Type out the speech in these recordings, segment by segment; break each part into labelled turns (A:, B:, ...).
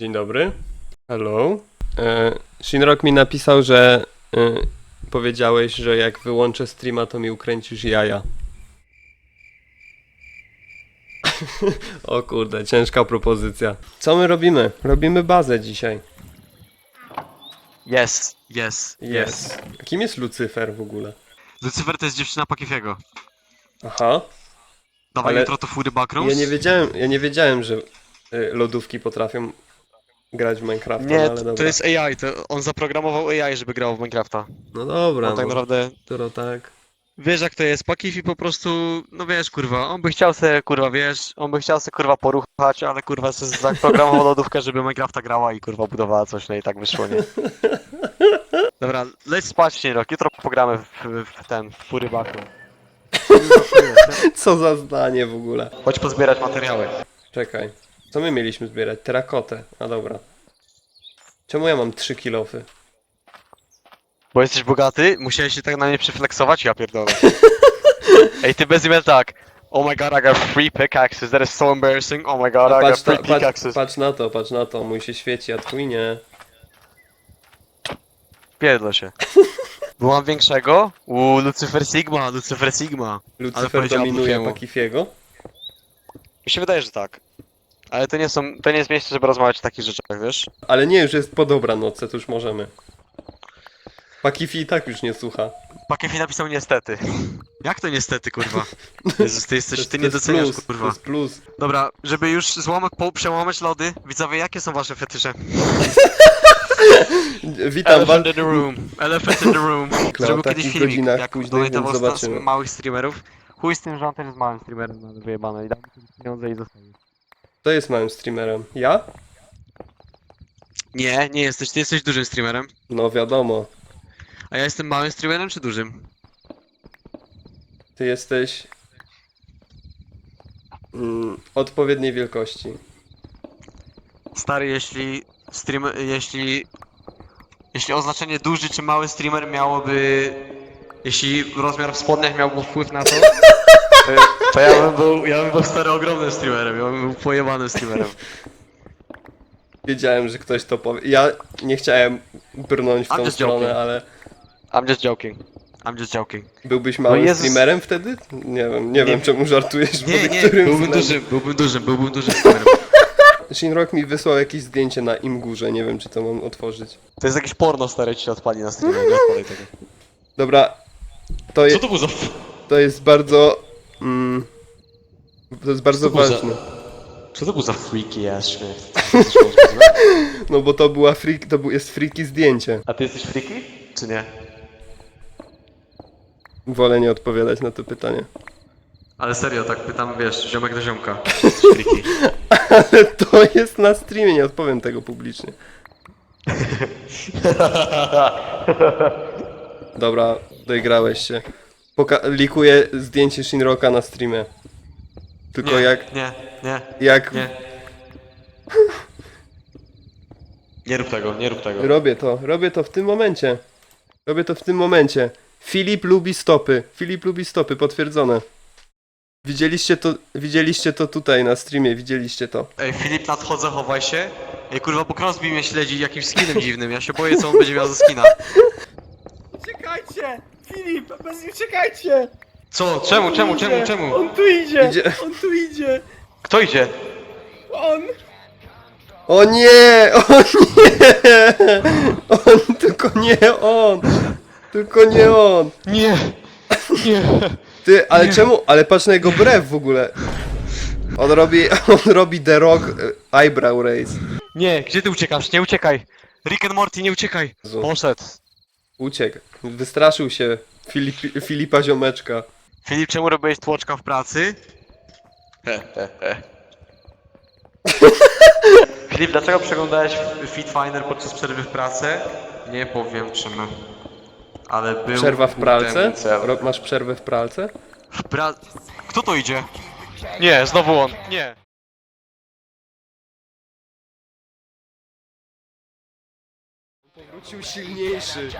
A: Dzień dobry. Hello. E, Shinrock mi napisał, że e, powiedziałeś, że jak wyłączę streama, to mi ukręcisz jaja. o kurde, ciężka propozycja. Co my robimy? Robimy bazę dzisiaj.
B: Yes, yes,
A: Jest. Kim jest Lucyfer w ogóle?
B: Lucyfer to jest dziewczyna Pakifiego.
A: Aha.
B: Dawaj
A: Ale
B: jutro to fury backrooms?
A: Ja nie wiedziałem, ja nie wiedziałem, że y, lodówki potrafią grać w Minecrafta, no
B: Nie,
A: ale
B: to,
A: dobra.
B: to jest AI, to on zaprogramował AI, żeby grał w Minecrafta.
A: No dobra,
B: On tak
A: no,
B: naprawdę...
A: to tak.
B: Wiesz jak to jest, Pakifi po prostu, no wiesz kurwa, on by chciał se, kurwa, wiesz, on by chciał se kurwa poruchać, ale kurwa se zaprogramował lodówkę, żeby Minecrafta grała i kurwa budowała coś, no i tak wyszło, nie? Dobra, leć spać, rok, jutro pogramy w, w, w ten, w fury backroom.
A: Co za zdanie w ogóle.
B: Chodź pozbierać materiały.
A: Czekaj. Co my mieliśmy zbierać? Terakotę. A dobra. Czemu ja mam trzy kilofy?
B: Bo jesteś bogaty? Musiałeś się tak na mnie przyflexować? Ja pierdolę. Ej, ty bez imienia tak. Oh my god, I got free pickaxes. That is so embarrassing. Oh my god, I got
A: patrz,
B: free
A: na, patrz,
B: pickaxes.
A: patrz na to, patrz na to. Mój się świeci, a twój nie.
B: Pierdolę się. Bo mam większego? Uuu, Lucifer Sigma, Lucifer Sigma.
A: Lucyfer
B: powiedziała
A: dominuje
B: Pufiemu.
A: Pakifiego.
B: Mi się wydaje, że tak. Ale to nie są, to nie jest miejsce, żeby rozmawiać o takich rzeczach, wiesz?
A: Ale nie, już jest po dobranocce, to już możemy. Pakifi i tak już nie słucha.
B: Pakefi napisał niestety. Jak to niestety, kurwa? Jezus, ty
A: To
B: jesteś,
A: jest,
B: ty
A: to
B: nie
A: jest
B: doceniasz,
A: plus, to
B: kurwa.
A: jest plus.
B: Dobra, żeby już złomek po, przełamać lody, widzowie, jakie są wasze fetysze?
A: Witam was.
B: Elephant in the room. Elephant in the room. Zrobił
A: takich
B: kiedyś filmik,
A: godzinach
B: jak
A: późnych,
B: donatował
A: więc
B: z
A: zobaczymy.
B: małych streamerów. Chuj z tym, że on też jest małym streamerem, no wyjebane i dał mu pieniądze i zostawił.
A: To jest małym streamerem. Ja?
B: Nie, nie jesteś, ty jesteś dużym streamerem.
A: No wiadomo.
B: A ja jestem małym streamerem czy dużym?
A: Ty jesteś mm, odpowiedniej wielkości.
B: Stary, jeśli stream, jeśli... Jeśli oznaczenie duży czy mały streamer miałoby... Jeśli rozmiar w spodniach miałby wpływ na to, to, ja bym był, ja bym był stary ogromnym streamerem, ja bym był pojebanym streamerem.
A: Wiedziałem, że ktoś to powie. Ja nie chciałem brnąć w
B: I'm
A: tą
B: just
A: stronę,
B: joking.
A: ale
B: I'm just joking. I'm just joking.
A: byłbyś małym
B: Jezus.
A: streamerem wtedy? Nie wiem, nie, wiem czemu żartujesz.
B: Nie,
A: pod
B: nie,
A: którym
B: byłbym
A: względem.
B: dużym, byłbym dużym, byłbym dużym streamerem.
A: Shinrock mi wysłał jakieś zdjęcie na Imgurze, nie wiem czy to mam otworzyć.
B: To jest jakieś porno stare ci się odpali na streamie, nie odpalaj tego.
A: Dobra, to,
B: Co to był za...
A: to jest bardzo... Mm, to jest bardzo
B: Co to było za-
A: ważne.
B: Co to był za freaky ass śmiech?
A: No bo to była freak, to był, jest freaky zdjęcie.
B: A ty jesteś freaky? Czy nie?
A: Wolę nie odpowiadać na to pytanie.
B: Ale serio, tak pytam, wiesz, ziomek do ziomka. Czy jesteś freaky?
A: Ale to jest na streamie, nie odpowiem tego publicznie. Dobra, doigrałeś się. Poka- likuję zdjęcie Shinrocka na streamie. Tylko
B: Nie,
A: jak,
B: nie, nie,
A: jak
B: nie. Nie rób tego, nie rób tego.
A: robię to, robię to w tym momencie. Robię to w tym momencie. Filip lubi stopy. Filip lubi stopy, potwierdzone. Widzieliście to, widzieliście to tutaj na streamie, widzieliście to.
B: Ej, Filip, nadchodzę, chowaj się. Ej, kurwa, bo Crosby mnie śledzi jakimś skinem dziwnym. Ja się boję, co on będzie miał za skina.
C: Uciekajcie! Filip, bez uciekajcie!
B: Co? Czemu, czemu,
C: Idzie,
B: czemu, czemu?
C: On tu idzie!
A: Idzie.
C: On tu idzie!
B: Kto idzie?
C: On!
A: O nie! O nie! On, tylko nie on! Tylko nie on!
B: Nie! Nie!
A: Ty, ale czemu? Ale patrz na jego brew w ogóle. On robi, on robi The Rock y, Eyebrow Raise.
B: Nie, gdzie ty uciekasz? Nie uciekaj! Rick and Morty, nie uciekaj!
A: Jezu.
B: Poszedł.
A: Uciekł. Wystraszył się Filip, Filipa Ziomeczka.
B: Filip, czemu robiłeś tłoczka w pracy? He, he, he. Filip, dlaczego przeglądałeś Fit Finder podczas przerwy w pracy? Nie powiem czym. Ale był...
A: Przerwa w pralce? Ro- Masz przerwę w pralce?
B: W pra... Kto to idzie? Nie, znowu on. Nie.
A: Wrócił silniejszy.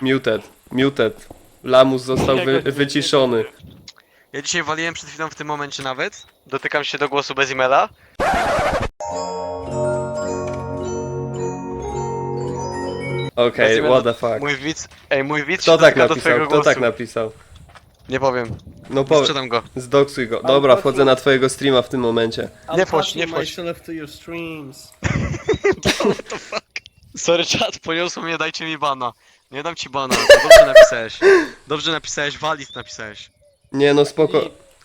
A: Muted. Muted. Lamus został wy, wyciszony.
B: Ja dzisiaj waliłem przed chwilą w tym momencie nawet. Dotykam się do głosu bez e-maila.
A: Okej, what the fuck.
B: Mój widz, ej, mój widz
A: Kto
B: się
A: tak
B: dotyka do
A: napisał?
B: twojego
A: Kto
B: głosu.
A: tak napisał?
B: Nie powiem,
A: No po...
B: sprzedam go.
A: Zdoksuj go. Dobra, wchodzę na twojego streama w tym momencie.
B: Nie wchodź, nie
C: I'm
B: wchodź.
C: myself to your streams.
B: Sorry chat, poniosło mnie, dajcie mi bana. Nie dam ci bana, to dobrze napisałeś. Dobrze napisałeś, walist napisałeś.
A: Nie no spoko.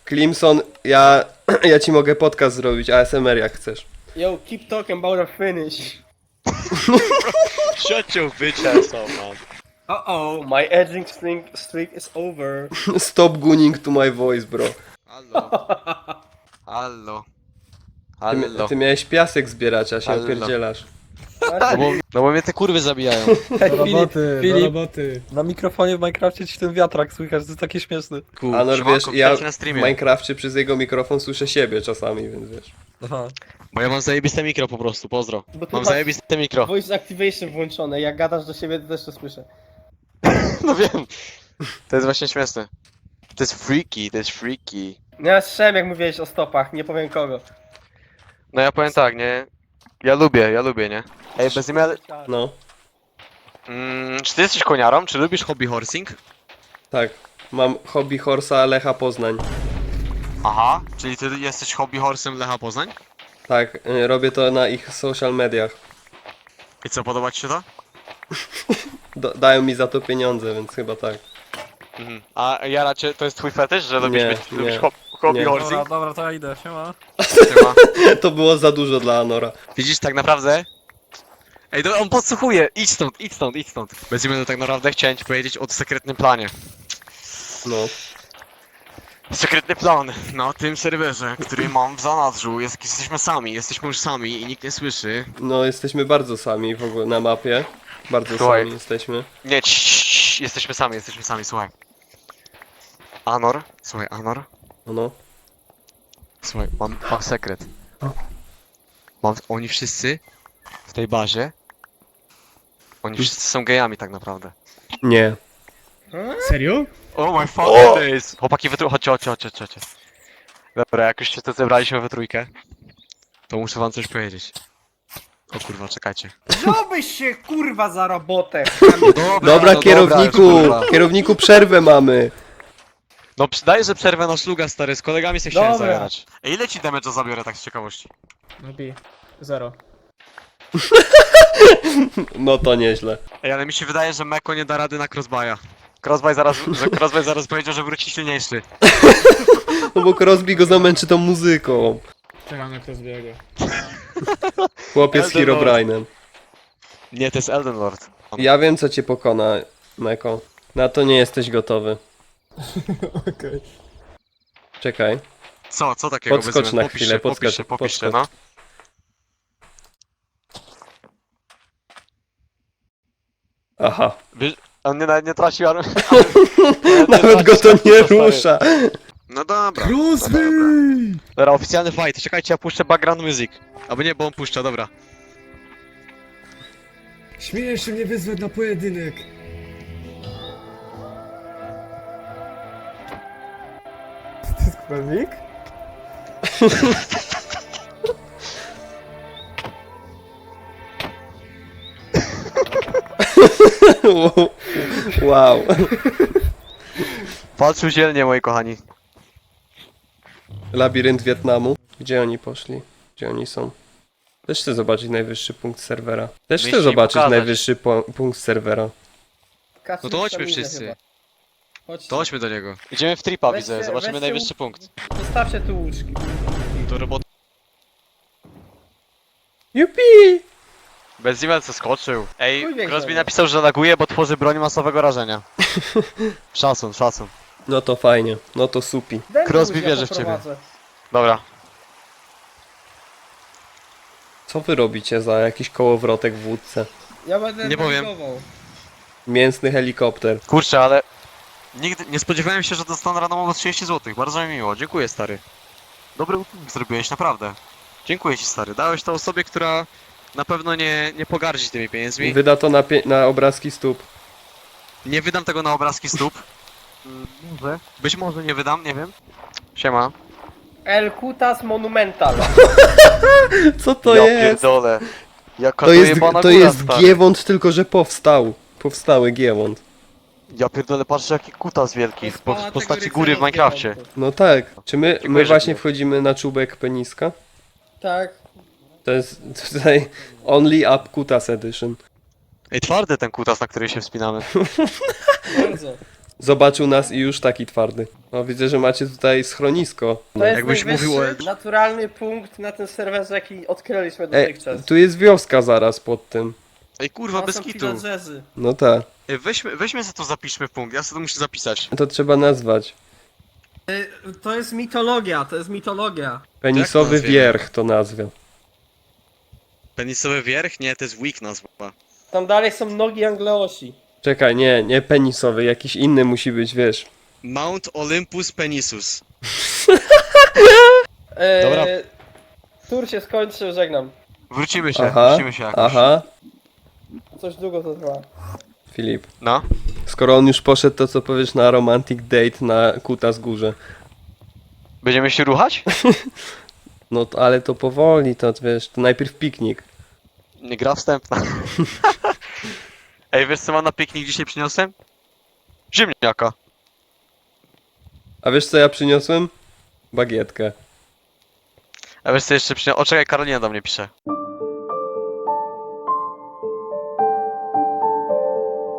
A: Klimson, ja, ja ci mogę podcast zrobić, ASMR jak chcesz.
C: Yo, keep talking about a finish.
B: Shut your bitch ass up, man.
C: Uh-oh, my edging streak, streak is over.
A: Stop gunning to my voice, bro.
B: Hallo. Hallo.
A: Ty, ty miałeś piasek zbierać, a się
B: Hallo.
A: opierdzielasz.
B: No bo, no bo mnie te kurwy zabijają.
D: Do roboty, do
E: Filip.
D: roboty.
E: Na mikrofonie w Minecrafcie ci ten wiatrak słychać, to jest takie śmieszne.
B: Kur,
A: A no
B: siemanko,
A: wiesz, ja
B: na
A: w
B: streamie.
A: Minecrafcie przez jego mikrofon słyszę siebie czasami, więc wiesz.
E: Aha.
B: Bo ja mam zajebiste mikro po prostu, pozdro.
C: Bo ty
B: Mam
C: masz
B: zajebiste mikro.
C: voice activation włączone, jak gadasz do siebie, to też to słyszę.
B: No wiem. To jest właśnie śmieszne. To jest freaky, to jest freaky.
C: Ja słyszałem jak mówiłeś o stopach, nie powiem kogo.
B: No ja powiem tak, nie? Ja lubię, ja lubię, nie? Ej, bez imienia...
A: No,
B: Mm, czy ty jesteś koniarą? Czy lubisz hobby horsing?
A: tak. Mam hobby horsa Lecha Poznań.
B: Aha, czyli ty jesteś hobby horsem Lecha Poznań?
A: Tak, y, robię to na ich social mediach.
B: I co, podoba ci się to?
A: Do, dają mi za to pieniądze, więc chyba tak.
B: Mhm. A Jara, cię, to jest twój fetysz, że lubisz,
A: Nie,
B: być,
A: nie.
B: lubisz hob, hobby
A: Nie.
B: horsing?
E: Dobra, dobra, to ja idę, siema.
B: Siema.
A: To było za dużo dla Anora.
B: Widzisz, tak naprawdę... Ej, on podsłuchuje! Idź stąd, idź stąd, idź stąd. Bez imienia tak naprawdę chciałem ci powiedzieć o sekretnym planie.
A: No.
B: Sekretny plan na tym serwerze, który mam w zanadrzu. Jest, jesteśmy sami, jesteśmy już sami i nikt nie słyszy.
A: No, jesteśmy bardzo sami w ogóle na mapie. Bardzo
B: Słuchaj.
A: sami jesteśmy.
B: Nie, cii, cii, cii, jesteśmy sami, jesteśmy sami, słuchaj. Anor, słuchaj, Anor,
A: No, no.
B: słuchaj, mam, mam sekret. Mam, oni wszyscy w tej bazie, oni wszyscy są gejami tak naprawdę.
A: Nie.
D: Serio?
B: Oh my fucking days! Chłopaki, wy tu, chodźcie, chodźcie, chodźcie, chodźcie. Dobra, jak już się tu zebraliśmy we trójkę, to muszę wam coś powiedzieć. O kurwa, czekajcie.
C: Wziąłbyś się kurwa za robotę!
A: Dobra,
B: no
A: kierowniku!
B: kurwa.
A: kierowniku, przerwę mamy!
B: No przydaje, że przerwę na szluga stary, z kolegami się chciałem
C: Dobra.
B: zajarać. Ej, ile ci damage'a zabiorę tak z ciekawości?
D: Nabi. Zero.
A: No to nieźle.
B: Ej, ale mi się wydaje, że Meko nie da rady na crossbuy'a. Crossbuy zaraz, że crossbuy zaraz powiedział, że wróci silniejszy.
A: No bo Crosby go zamęczy tą muzyką.
D: Czekam jak to zbiega.
A: Chłopiec z
B: Lord.
A: Herobrine'em.
B: Nie, to jest Elden Lord.
A: Ja wiem, co cię pokona, Meko. Na to nie jesteś gotowy.
D: Okej.
A: Czekaj.
B: Co, co takiego
A: Podskocz
B: imion?
A: na chwilę,
B: popiszcie, popiszcie,
A: podskocz,
B: popiszcie,
A: podskocz.
B: no.
A: Aha.
B: Wiesz, on nie, nawet nie tracił army.
A: Nawet go to nie rusza.
B: No dobra.
D: Crosby!
B: Dobra, oficjalny fight. Czekajcie, ja puszczę background music. Albo nie, bo on puszcza, dobra.
D: Śmiejesz się mnie wyzwać na pojedynek. To jest królnik?
A: Wow.
B: Walczył dzielnie, moi kochani.
A: Labirynt Wietnamu. Gdzie oni poszli? Gdzie oni są? Też chcę zobaczyć najwyższy punkt serwera. Też chcę zobaczyć
B: pokazać.
A: najwyższy po- punkt serwera.
B: No to chodźmy wszyscy.
C: Chodźcie.
B: To chodźmy do niego. Idziemy w tripa,
C: Weźcie-
B: widzę. Zobaczymy
C: weźcie
B: najwyższy
C: u-
B: punkt.
C: Zostawcie tu łóżki.
B: To robot.
A: Jupi!
B: Bez imion co skoczył. Ej,
C: Chuj wie,
B: Crosby
C: kto.
B: napisał, że laguje, bo tworzy broń masowego rażenia. szacun, szacun.
A: No to fajnie. No to supi.
C: Daj mi
B: Crosby
C: ja
B: wierzy w ciebie.
C: poprowadzę.
B: Dobra.
A: Co wy robicie za jakiś kołowrotek w łódce?
C: Ja będę
B: Nie powiem.
A: Mięsny helikopter.
B: Kurczę, ale... Nigdy nie spodziewałem się, że dostanę randomowo 30 zł. Bardzo mi miło, dziękuję stary. Dobry uczynek zrobiłeś, naprawdę. Dziękuję ci stary. Dałeś to osobie, która na pewno nie, nie pogardzi tymi pieniędzmi.
A: Wyda to na, pie- na obrazki stóp.
B: Nie wydam tego na obrazki stóp. Mm, Może. Być może nie wydam, nie wiem. Siema.
C: El Kutas Monumental.
A: Co to
B: ja
A: jest?
B: pierdolę. Jaka
A: To jest,
B: dojebana
A: to
B: góra,
A: jest
B: stary.
A: Giewont, tylko że powstał. Powstały Giewont.
B: Ja pierdolę, patrzcie jaki kutas wielki w po- w postaci góry w
C: Minecrafcie.
A: No tak. Czy my, my
B: Dziękuję, że
A: właśnie
B: nie.
A: wchodzimy na czubek peniska?
C: Tak.
A: To jest tutaj Only Up Kutas Edition.
B: Ej, twardy ten kutas, na który się wspinamy.
C: Bardzo.
A: Zobaczył nas i już taki twardy. No widzę, że macie tutaj schronisko.
C: To jest
B: Jakbyś
C: najwyższy
B: mówił o
C: naturalny punkt na tym serwerze, jaki odkryliśmy
A: Ej,
C: dotychczas.
A: tu jest wioska zaraz pod tym.
B: Ej, kurwa, bez kitu.
C: filozezy.
A: No tak.
B: Ej, weźmy, weźmy sobie to zapiszmy punkt, ja sobie to muszę zapisać.
A: To trzeba nazwać.
C: Y, To jest mitologia, to jest mitologia.
A: Penisowy
B: nazwiemy?
A: wierch to nazwę.
B: Penisowy wierch? Nie, to jest weak nazwa.
C: Tam dalej są nogi Angleosi.
A: Czekaj, nie, nie penisowy, jakiś inny musi być, wiesz.
B: Mount Olympus Penisus.
C: Eee,
B: Dobra.
C: Tur się skończył, żegnam.
B: Wrócimy się,
A: Aha,
B: wrócimy się jakoś.
A: aha.
C: Coś długo to trwa.
A: Filip,
B: No.
A: skoro on już poszedł, to co powiesz na romantic date na Kutas Górze?
B: Będziemy się ruchać?
A: No to- ale to powoli, to wiesz, to najpierw piknik.
B: Nie gra wstępna. Ej, wiesz co mam na piknik dzisiaj przyniosłem? Ziemniaka.
A: A wiesz co ja przyniosłem? Bagietkę.
B: A wiesz co jeszcze przyniosłem? O czekaj, Karolina do mnie pisze.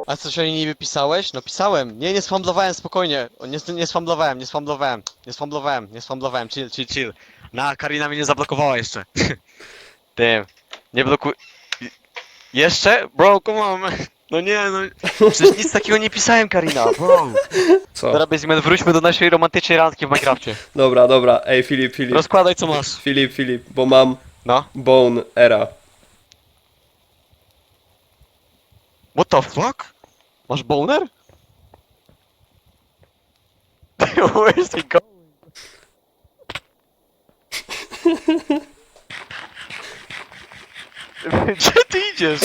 B: A coś o niej niby pisałeś? No pisałem. Nie, nie sfamblowałem, spokojnie. O, Nie, nie sfamblowałem, nie sfamblowałem. Nie sfamblowałem, nie sfamblowałem. Chill, chill, chill. Na, Karina mnie nie zablokowała jeszcze. Tym. Nie blokuj... Jeszcze? Bro, come on. No nie, no... Przecież nic takiego nie pisałem, Karina, bro.
A: Co?
B: Dobra, Bezimian, wróćmy do naszej romantycznej randki w Minecrafcie.
A: Dobra, dobra, ej Filip, Filip.
B: Rozkładaj co masz.
A: Filip, Filip, bo mam
B: No.
A: Bone Era.
B: What the fuck? Masz boner? Where's he going? Gdzie ty idziesz?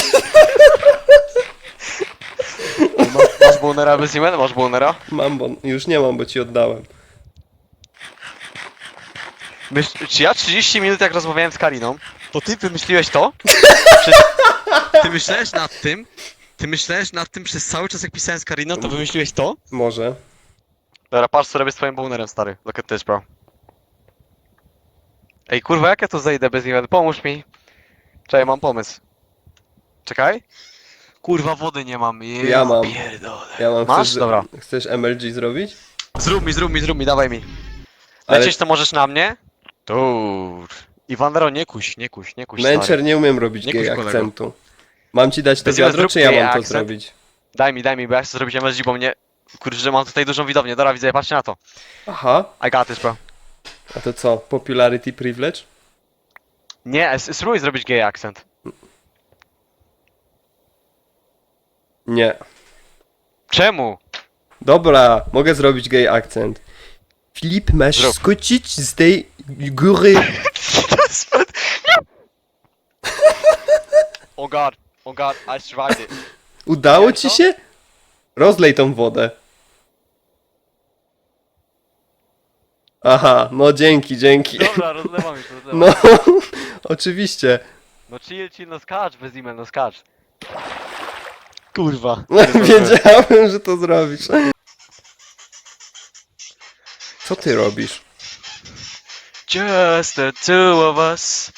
B: Masz, bonera bez imienia? Masz bonera?
A: Mam, bo już nie mam, bo ci oddałem.
B: Myśl, czy ja 30 minut jak rozmawiałem z Kariną, to ty wymyśliłeś to? Czy, ty myślałeś nad tym? Ty myślałeś nad tym przez cały czas jak pisałem z Kariną, to wymyśliłeś to?
A: Może.
B: Dobra, patrz co robię z twoim bonerem, stary. Look at this, bro. Ej, kurwa, jak ja tu zejdę bez imienia? Pomóż mi. Czekaj, mam pomysł. Czekaj. Kurwa, wody nie mam. Je,
A: Ja mam.
B: Pierdolę.
A: Ja mam.
B: Masz?
A: Chcesz,
B: Dobra.
A: Chcesz MLG zrobić?
B: Zrób mi, zrób mi, zrób mi, dawaj mi.
A: Ale-
B: Lecieć to możesz na mnie? Tur. Iwanero, nie kuś, nie kuś, nie kuś,
A: Męczer
B: stary.
A: nie umiem robić
B: Nie
A: gay
B: kuś, kolego.
A: akcentu. Mam ci dać to
B: jaj
A: wiadro,
B: zrób
A: czy ja mam to
B: akcent.
A: zrobić?
B: Daj mi, daj mi, bo ja chcę zrobić MSG, bo mnie... Kurczę, mam tutaj dużą widownię. Dobra, widzę, patrzcie na to.
A: Aha.
B: I got this, bro.
A: A to co? Popularity privilege?
B: Nie, s- spróbuj zrobić gay akcent.
A: Nie.
B: Czemu?
A: Dobra, mogę zrobić gay akcent. Filip, masz
B: Zrób.
A: skoczyć z tej góry.
B: Oh god, oh god, I survived it.
A: Udało ci się? Rozlej tą wodę. Aha, no dzięki, dzięki.
B: Dobra, rozlewam już, rozlewam.
A: No, oczywiście.
B: No chill, chill, no skacz bez no skacz. Kurwa.
A: Wiedziałem, że to zrobisz. Co ty robisz?
B: Just the two of us.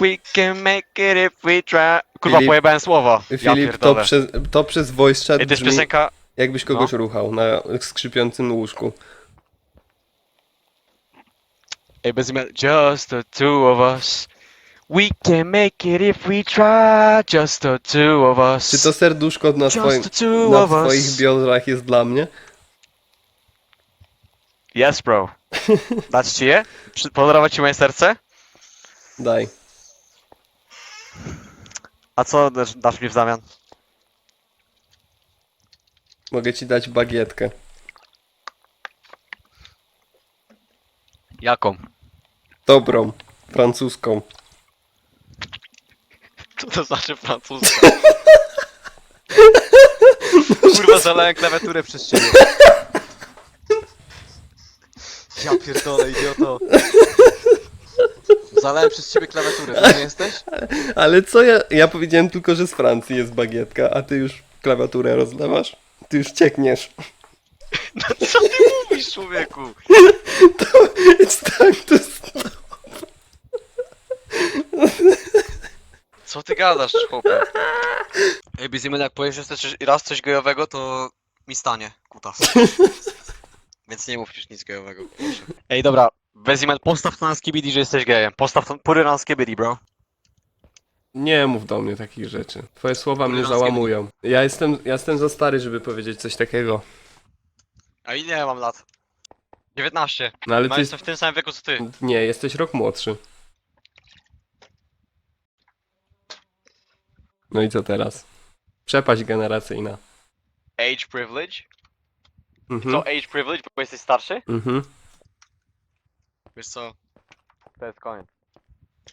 B: We can make it if we try. Kurwa,
A: Filip-
B: pojebałem słowa. ja
A: Filip, to
B: pierdolę.
A: przez, to przez voice chat
B: Ej, to jest
A: brzmi,
B: piosenka...
A: jakbyś kogoś ruchał na skrzypiącym łóżku.
B: Ej, bez imienia. Just the two of us. We can make it if we try. Just the two of us.
A: Czy to serduszko na,
B: Just
A: twoim,
B: the two
A: na
B: of
A: twoich
B: us.
A: biodrach jest dla mnie?
B: Yes, bro. Dać ci je? Podarować ci moje serce?
A: Daj.
B: A co dasz, dasz mi w zamian?
A: Mogę ci dać bagietkę.
B: Jaką?
A: Dobrą. Francuską.
B: Co to znaczy francuska? Kurwa, zalałem klawiaturę przez ciebie. Ja pierdolę, idioto. Zalałem przez ciebie klawiaturę, to nie jesteś?
A: Ale co ja... Ja powiedziałem tylko, że z Francji jest bagietka, a ty już klawiaturę rozlewasz? Ty już ciekniesz.
B: Co ty mówisz, człowieku?
A: It's time to stop.
B: Co ty gadasz, chłopie? Ej, Bizimel, jak powiesz jeszcze coś, raz coś gejowego, to mi stanie kutas. Więc nie mów już nic gejowego, proszę. Ej, dobra, Bezimel, postaw to na skibidi, że jesteś gejem. Postaw to, pury na skibidi, bro.
A: Nie mów do mnie takich rzeczy. Twoje słowa mnie załamują. Ja jestem, ja jestem za stary, żeby powiedzieć coś takiego.
B: A ile ja mam lat? 19.
A: No ale ty...
B: jestem w tym samym wieku co ty.
A: Nie, jesteś rok młodszy. No i co teraz? Przepaść generacyjna.
B: Age privilege?
A: Mhm.
B: To age privilege, bo jesteś starszy?
A: Mhm.
B: Wiesz co? To jest koniec.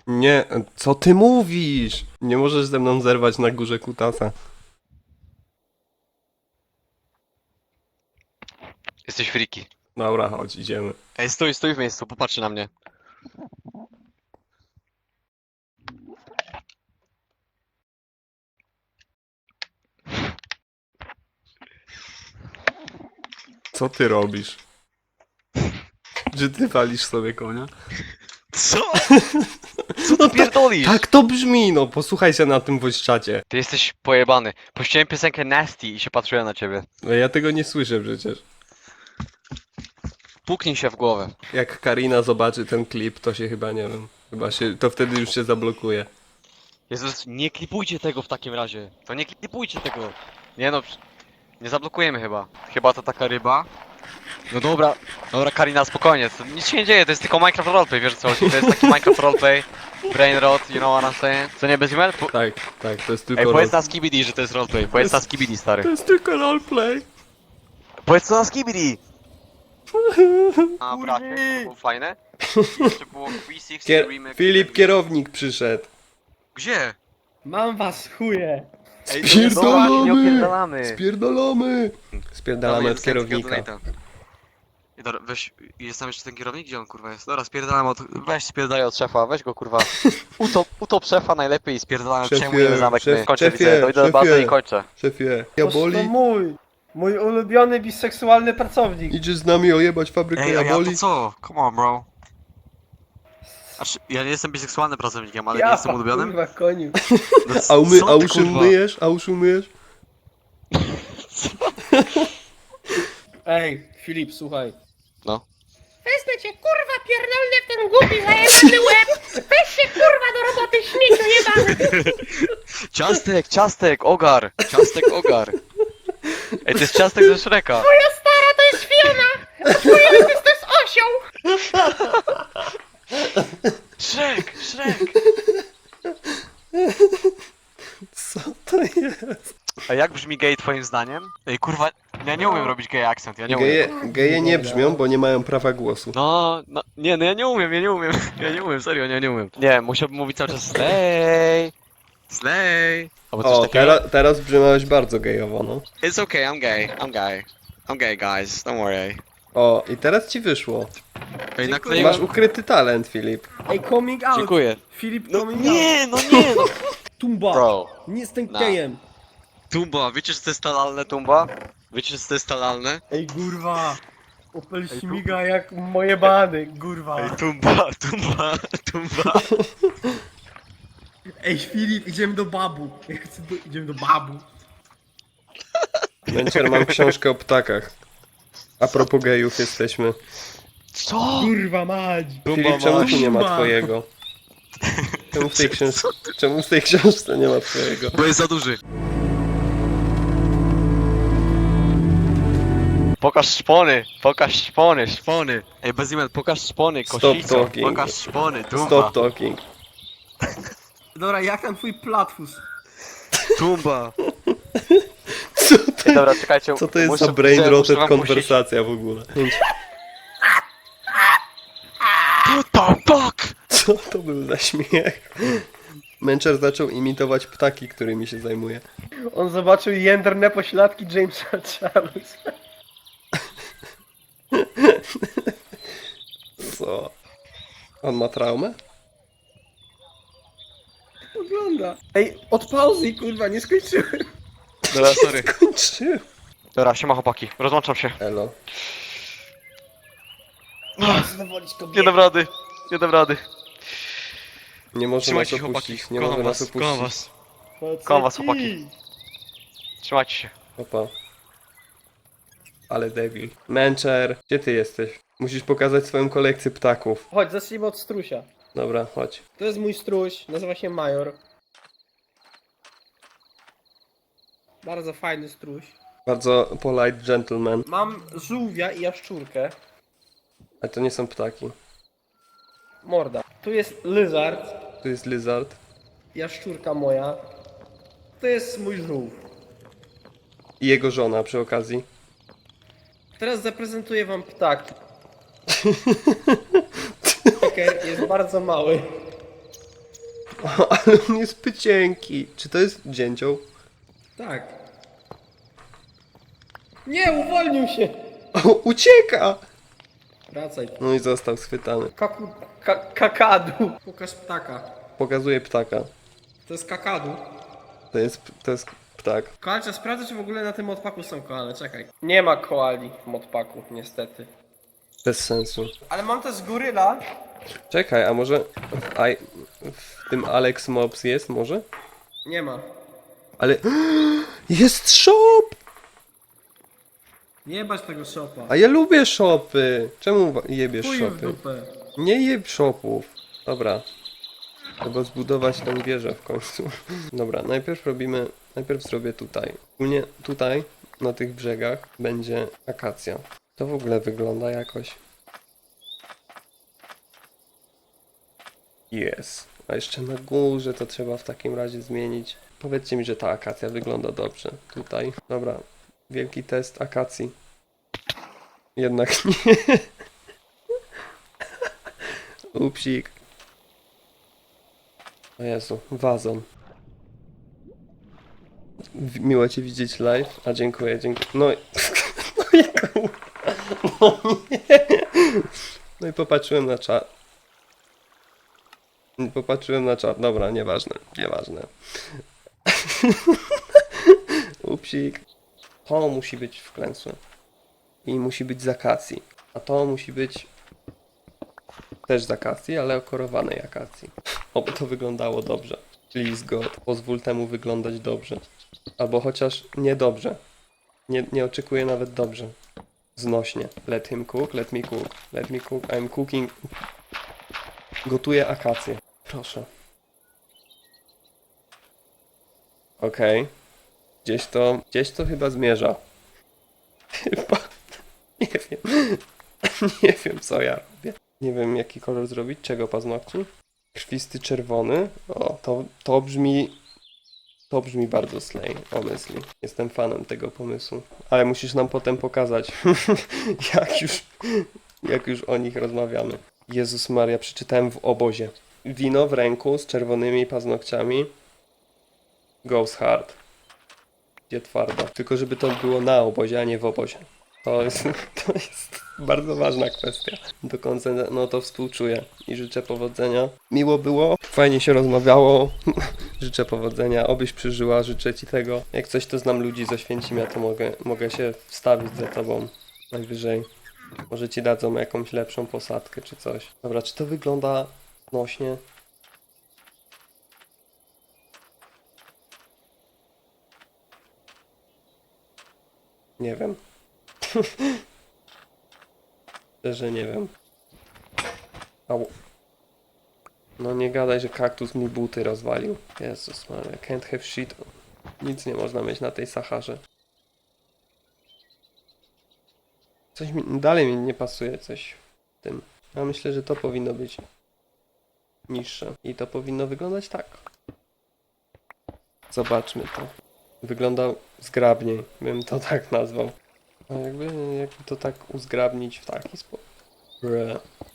A: Nie, co ty mówisz? Nie możesz ze mną zerwać na górze kutasa.
B: Jesteś friki.
A: Dobra, chodź, idziemy.
B: Ej, stój, stój w miejscu, popatrz na mnie.
A: Co ty robisz? Czy ty walisz sobie konia?
B: Co? Co ty pierdolisz?
A: Tak to brzmi, no posłuchaj się na tym voice czacie.
B: Ty jesteś pojebany. Puściłem piosenkę Nasty i się patrzyłem na ciebie.
A: No ja tego nie słyszę przecież.
B: Puknij się w głowę.
A: Jak Karina zobaczy ten klip, to się chyba, nie wiem, chyba się, to wtedy już się zablokuje.
B: Jezus, nie klipujcie tego w takim razie. To nie klipujcie tego. Nie no, przy- nie zablokujemy chyba. Chyba to taka ryba. No dobra, dobra Karina, spokojnie, to nic się nie dzieje, to jest tylko Minecraft Roleplay, wiesz co chodzi? To jest taki Minecraft Roleplay, Brain Rot, you know what I'm saying? Co nie bez email? Po...
A: Tak, tak, to jest tylko
B: Ej, powiedz na Skibidi, że to jest roleplay, powiedz na Skibidi, stary.
A: To jest tylko roleplay.
B: Powiedz to na Skibidi! A bracie, to było fajne. Jeszcze było Q60
A: Kier
B: remake.
A: Filip kierownik przyszedł.
B: Gdzie?
C: Mam was chuje.
B: Ej,
A: Spierdolamy!
B: no, nie opierdalamy.
A: Spierdolamy! Spierdalamy od kierownika.
B: I dobra, weź, jest tam jeszcze ten kierownik? Gdzie on kurwa jest? Dobra, spierdalam od, weź spierdalaj od szefa, weź go kurwa. Utop, utop szefa najlepiej i spierdalam,
A: Szefie,
B: przejmujemy zamek,
A: szef-
B: my. Kończę
A: szefie,
B: widzę, dojdę do bazy
A: szefie.
B: i kończę.
A: Szefie, ja
C: Toż to
A: boli.
C: mój. Mój ulubiony biseksualny pracownik.
A: Idziesz z nami ojebać fabrykę
B: Ej, a ja
A: jaboli?
B: to co? Come on bro. Znaczy, ja nie jestem biseksualnym pracownikiem, ale
C: ja,
B: nie jestem ulubionym.
C: kurwa, koniu.
B: No,
A: A, umy,
B: co
A: a
B: ty,
A: uszy
B: kurwa?
A: umyjesz? A uszy umyjesz?
C: Ej, Filip, słuchaj.
B: No.
F: Wezmę cię, kurwa, pierdolny w ten głupi, zajebany łeb! Weź się, kurwa, do roboty, śmieciu jebany!
B: Ciastek, ciastek, ogar! Ciastek, ogar! Ej, to jest ciastek ze Shreka!
F: Moja stara to jest Fiona, a twoja ojciec to jest osioł!
B: Shrek, Shrek!
A: Co to jest?
B: A jak brzmi gej twoim zdaniem? Ej, kurwa, ja nie umiem robić gay akcent, ja nie umiem.
A: Geje, geje nie brzmią, bo nie mają prawa głosu.
B: No, no, nie, no ja nie umiem, ja nie umiem, ja nie umiem, serio, ja nie umiem. Nie, musiałbym mówić cały czas slay, slay, albo coś
A: O,
B: takiego.
A: teraz, teraz brzmiałeś bardzo gejowo, no.
B: It's okay, I'm gay, I'm gay. I'm gay, guys, don't worry.
A: O, i teraz ci wyszło.
B: Ej,
A: Masz
B: nakleiłem...
A: ukryty talent, Filip.
C: Ej, coming out.
B: Dziękuję.
C: Filip,
B: No
C: coming out.
B: nie, no nie, no.
C: Tumba.
B: Bro.
C: Nie jestem gejem.
B: Tumba, wiecie, że to jest talalne, Tumba? Wiecie, że to jest talalne?
C: Ej, kurwa. Opel śmiga jak moje bany, kurwa.
B: Ej, Tumba, Tumba, Tumba.
C: Ej, Filip, idziemy do babu. Ja chcę do... Idziemy do babu.
A: Męcier, mam książkę o ptakach. A propos gejów jesteśmy.
B: Co?
C: Kurwa mać.
A: Filip, czemu tu nie ma twojego? Czemu w tej książce, czemu w tej książce nie ma twojego?
B: Bo jest za duży. Pokaż szpony, pokaż szpony, szpony. Ej, bez imion, pokaż szpony,
A: Stop
B: kosico.
A: talking.
B: Pokaż szpony, tumba,
A: Stop talking.
C: Dobra, jak tam twój platfus?
B: tumba.
A: Co to,
B: Ej, dobra, czekajcie.
A: co to jest
B: muszę-
A: za brain
B: muszę- wam
A: konwersacja w ogóle
B: the fuck?
A: Co to był za śmiech? Męczer zaczął imitować ptaki, którymi się zajmuje.
C: On zobaczył jędrne pośladki Jamesa Charles.
A: Co? On ma traumę?
C: Ogląda. Ej, odpauzuj, kurwa, nie skończyłem.
B: Dobra, sorry.
A: Kończy.
B: Dobra, siema chłopaki, rozłączam się.
A: Elo.
B: Nie dam rady, nie dam rady.
A: Nie może nas
B: Trzymajcie się
A: opuścić.
B: chłopaki,
A: Nie
B: kocham
A: może nas
B: was, kocham
A: opuścić.
B: was. Kocham was chłopaki. Trzymajcie się.
A: Opa. Ale debil. Mencher, gdzie ty jesteś? Musisz pokazać swoją kolekcję ptaków.
C: Chodź, zacznijmy od strusia.
A: Dobra, chodź.
C: To jest mój struś, nazywa się Major. Bardzo fajny struś.
A: Bardzo polite gentleman.
C: Mam żółwia i jaszczurkę.
A: Ale to nie są ptaki.
C: Morda. Tu jest lizard,
A: Tu jest lizard.
C: jaszczurka moja. To jest mój żółw.
A: I jego żona przy okazji.
C: Teraz zaprezentuję wam ptak. Okej, jest bardzo mały.
A: Ale on jest pycienki. Czy to jest dzięcioł?
C: Tak. Nie, uwolnił się!
A: O, ucieka!
C: Wracaj.
A: No i został schwytany.
C: Kaku... Ka kakadu. Pokaż ptaka.
A: Pokazuje ptaka.
C: To jest kakadu.
A: To jest, to jest ptak.
C: Koalcze, sprawdzę, czy w ogóle na tym modpaku są koale, czekaj. Nie ma koali w modpaku, niestety.
A: Bez sensu.
C: Ale mam też goryla.
A: Czekaj, a może w, I, w tym Alex Mobs jest może?
C: Nie ma.
A: Ale jest shop!
C: Nie bać tego szopa.
A: A ja lubię shopy. Czemu jebiesz
C: Chuj w
A: shopy?
C: dupę.
A: Nie jeb shopów. Dobra. Trzeba zbudować tę wieżę w końcu. Dobra, najpierw robimy, najpierw zrobię tutaj. Ogólnie tutaj, na tych brzegach, będzie akacja. To w ogóle wygląda jakoś. Jest. A jeszcze na górze to trzeba w takim razie zmienić. Powiedzcie mi, że ta akacja wygląda dobrze. Tutaj. Dobra. Wielki test akacji. Jednak nie. Upsik. O Jezu, wazon. Miło Cię widzieć live. A dziękuję, dziękuję. No. No kur- No nie. No i popatrzyłem na czat. Popatrzyłem na czat. Dobra, nieważne, nieważne. Upsik. To musi być wklęsłe. I musi być z akacji. A to musi być też z akacji, ale okorowanej akacji. Oby to wyglądało dobrze. Please God, pozwól temu wyglądać dobrze. Albo chociaż nie dobrze. Nie, nie oczekuję nawet dobrze. Znośnie. Let him cook, let me cook. Let me cook, I'm cooking. Gotuję akację. Proszę. Okej. Gdzieś to, gdzieś to chyba zmierza. Chyba. Nie wiem. Nie wiem co ja robię. Nie wiem jaki kolor zrobić. Czego paznokci? Krwisty czerwony. O, to, to brzmi... To brzmi bardzo slay, honestly. Jestem fanem tego pomysłu. Ale musisz nam potem pokazać, jak już, jak już o nich rozmawiamy. Jezus Maria, przeczytałem w obozie. Wino w ręku z czerwonymi paznokciami. Goes hard. Gdzie twardo. Tylko żeby to było na obozie, a nie w obozie. To jest, to jest bardzo ważna kwestia. Do końca no to współczuję i życzę powodzenia. Miło było, fajnie się rozmawiało. życzę powodzenia, obyś przeżyła, życzę ci tego. Jak coś to znam ludzi ze Święcimia, to mogę, mogę się wstawić za tobą najwyżej. Może ci dadzą jakąś lepszą posadkę czy coś. Dobra, czy to wygląda nośnie? Nie wiem. Szczerze nie wiem. No nie gadaj, że kaktus mi buty rozwalił. Jezus Maria, can't have shit. Nic nie można mieć na tej Saharze. Coś mi, dalej mi nie pasuje coś w tym. Ja myślę, że to powinno być niższe. I to powinno wyglądać tak. Zobaczmy to. Wygląda zgrabniej, bym to tak nazwał. A jakby, jakby to tak uzgrabnić w taki sposób.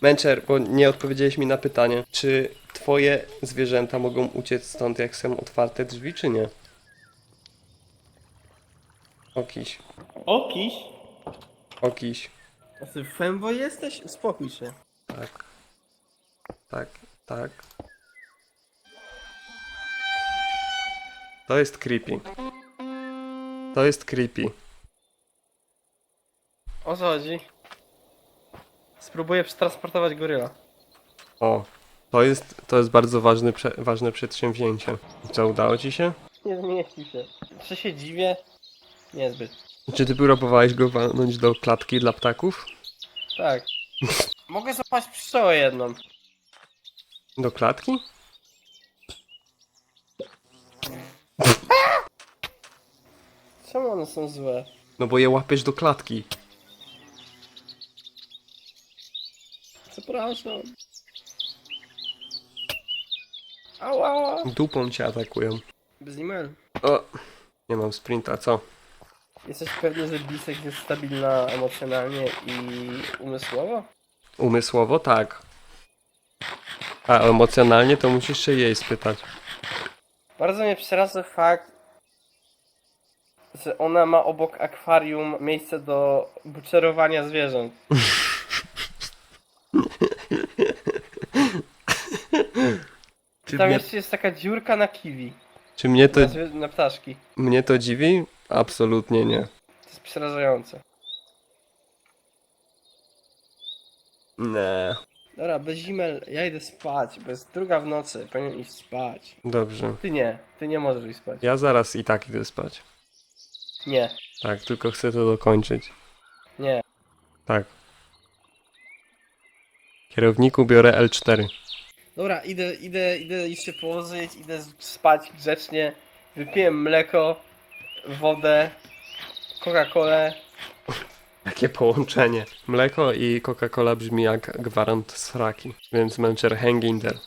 A: Mencher, bo nie odpowiedziałeś mi na pytanie, czy twoje zwierzęta mogą uciec stąd jak są otwarte drzwi, czy nie? Okiś,
C: Okiś?
A: okiś,
C: A ty fembo jesteś? Uspokój się.
A: tak, tak, tak. To jest creepy. To jest creepy.
C: O co chodzi? Spróbuję przetransportować goryla.
A: O, to jest, to jest bardzo ważny, prze, ważne przedsięwzięcie. Co, udało ci się?
C: Nie zmieści się. Czy się dziwię? Niezbyt.
A: Czy ty próbowałeś go walnąć do klatki dla ptaków?
C: Tak. Mogę złapać pszczołę jedną.
A: Do klatki?
C: Czemu one są złe?
A: No bo je łapiesz do klatki.
C: Przepraszam. Ała.
A: Dupą cię atakują.
C: Bez e-mail.
A: O, nie mam sprinta, co?
C: Jesteś pewny, że Bisek jest stabilna emocjonalnie i umysłowo?
A: Umysłowo tak. A emocjonalnie to musisz się jej spytać.
C: Bardzo mnie przeraża fakt, że ona ma obok akwarium miejsce do buczerowania zwierząt.
A: Czy
C: Tam
A: mnie,
C: jeszcze jest taka dziurka na kiwi.
A: czy mnie to,
C: Na, zwie- na ptaszki.
A: mnie to dziwi? Absolutnie nie.
C: To jest przerażające.
A: Nie.
C: Dobra, bez zimel, ja idę spać, bo jest druga w nocy, powinien iść spać.
A: Dobrze.
C: Ty nie, ty nie możesz iść spać.
A: Ja zaraz i tak idę spać.
C: Nie,
A: Tak, tylko chcę to dokończyć.
C: nie.
A: Tak. Kierowniku biorę L4.
C: Dobra, idę, idę, idę iść się położyć, idę spać grzecznie. Wypiłem mleko, wodę, Coca-Colę.
A: Jakie połączenie. Mleko i Coca-Cola brzmi jak gwarant sraki, więc in there.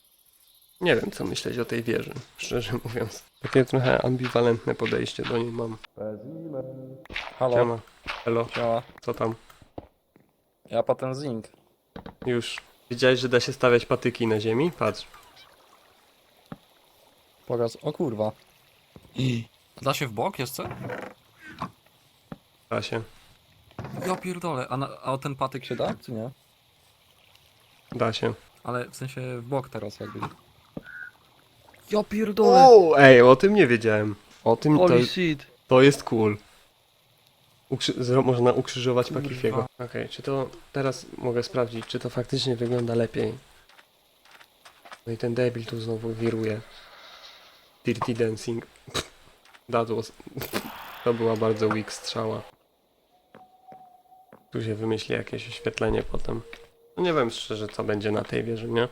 A: Nie wiem, co myśleć o tej wieży, szczerze mówiąc. Takie trochę ambiwalentne podejście do niej mam.
E: Halo,
A: Siema. Elo,
E: działa.
A: co tam?
E: Ja potem zinc.
A: Już. Wiedziałeś, że da się stawiać patyki na ziemi? Patrz.
E: Pokaż. O kurwa. Da się w bok jeszcze?
A: Da się.
E: Ja pierdolę, a, na, a o ten patyk się da, czy nie?
A: Da się.
E: Ale w sensie w bok teraz jakby. Ja pierdolę!
A: O, ej, o tym nie wiedziałem. O tym to,
E: Holy shit!
A: to jest cool. Ukrzy zro- można ukrzyżować Pakifiego. Okej, czy to teraz mogę sprawdzić, czy to faktycznie wygląda lepiej. No i ten debil tu znowu wiruje. Dirty Dancing. That was... To była bardzo weak strzała. Tu się wymyśli jakieś oświetlenie potem. No nie wiem szczerze, co będzie na tej wieży, nie?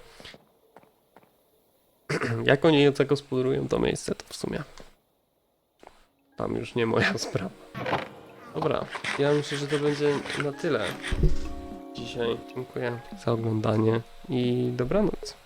A: Jak oni zagospodarują to miejsce, to w sumie tam już nie moja sprawa. Dobra, ja myślę, że to będzie na tyle dzisiaj. Dziękuję za oglądanie i dobranoc.